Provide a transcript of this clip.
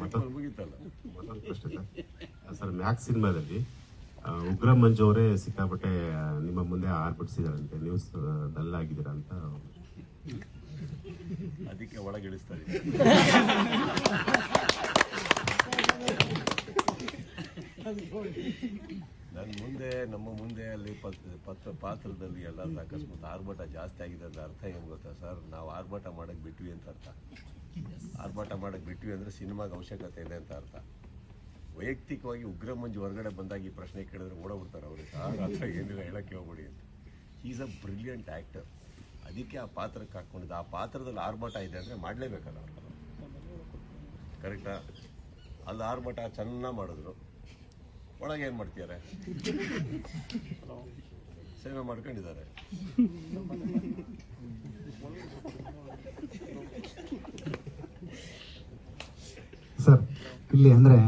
ಮತ್ತೊಂದು ಪ್ರಶ್ನೆ sir. Max ಸಿನಿಮಾದಲ್ಲಿ ಉಗ್ರ ಮಂಜು ಅವರೇ ಸಿಕ್ಕಾಪಟ್ಟೆ ನಿಮ್ಮ ಮುಂದೆ ಆರ್ಬಿಡಿಸಿದಾರಂತೆ ನ್ಯೂಸ್ ಡಲ್ ಆಗಿದ್ದೀರಾ ಅಂತ. ಅದಕ್ಕೆ ಒಳಗಿಳಿಸ್ತಾರೆ. ನನ್ನ ಮುಂದೆ ನಮ್ಮ ಮುಂದೆ ಅಲ್ಲಿ ಪತ್ರ ಪತ್ರ ಪಾತ್ರದಲ್ಲಿ ಎಲ್ಲ ಅಕಸ್ಮಾತ್ ಆರ್ಭಟ ಜಾಸ್ತಿ ಆಗಿದೆ ಅಂತ ಅರ್ಥ ಏನು ಗೊತ್ತಾ ಸರ್? ನಾವು ಆರ್ಭಟ ಮಾಡಕ್ ಬಿಟ್ವಿ ಅಂತ ಅರ್ಥ. ಆರ್ಭಟ ಮಾಡಕ್ಕೆ ಬಿಟ್ವಿ ಅಂದ್ರೆ ಸಿನಿಮಾಗೆ ಅವಶ್ಯಕತೆ ಇದೆ ಅಂತ ಅರ್ಥ. ವೈಯಕ್ತಿಕವಾಗಿ ಉಗ್ರ ಮಂಜು ಹೊರಗಡೆ ಬಂದಾಗ ಈ ಪ್ರಶ್ನೆ ಕೇಳಿದ್ರೆ ಓಡೋಗ್ಬಿಡ್ತಾರೆ ಅವ್ರಿಗೆ ಆಗ ಏನಿಲ್ಲ ಹೇಳಕ್ಕೆ ಹೋಗ್ಬಿಡಿ ಅಂತ. ಈಸ್ ಅ ಬ್ರಿಲಿಯಂಟ್ ಆ್ಯಕ್ಟರ್ ಅದಕ್ಕೆ ಆ ಪಾತ್ರಕ್ಕೆ ಹಾಕ್ಕೊಂಡಿದ್ದು ಆ ಪಾತ್ರದಲ್ಲಿ ಆರ್ಭಟ ಇದೆ ಅಂದರೆ ಮಾಡಲೇಬೇಕಲ್ಲ ಅವ್ರು. ಕರೆಕ್ಟಾ ಅಲ್ಲಿ ಆರ್ಭಟ ಚೆನ್ನಾಗಿ ಮಾಡಿದ್ರು. ಒಳಗೆ ಏನು ಮಾಡ್ತಿದ್ದಾರೆ? ಸೇವೆ ಮಾಡ್ಕೊಂಡಿದ್ದಾರೆ ಸರ್ ಇಲ್ಲಿ ಅಂದ್ರೆ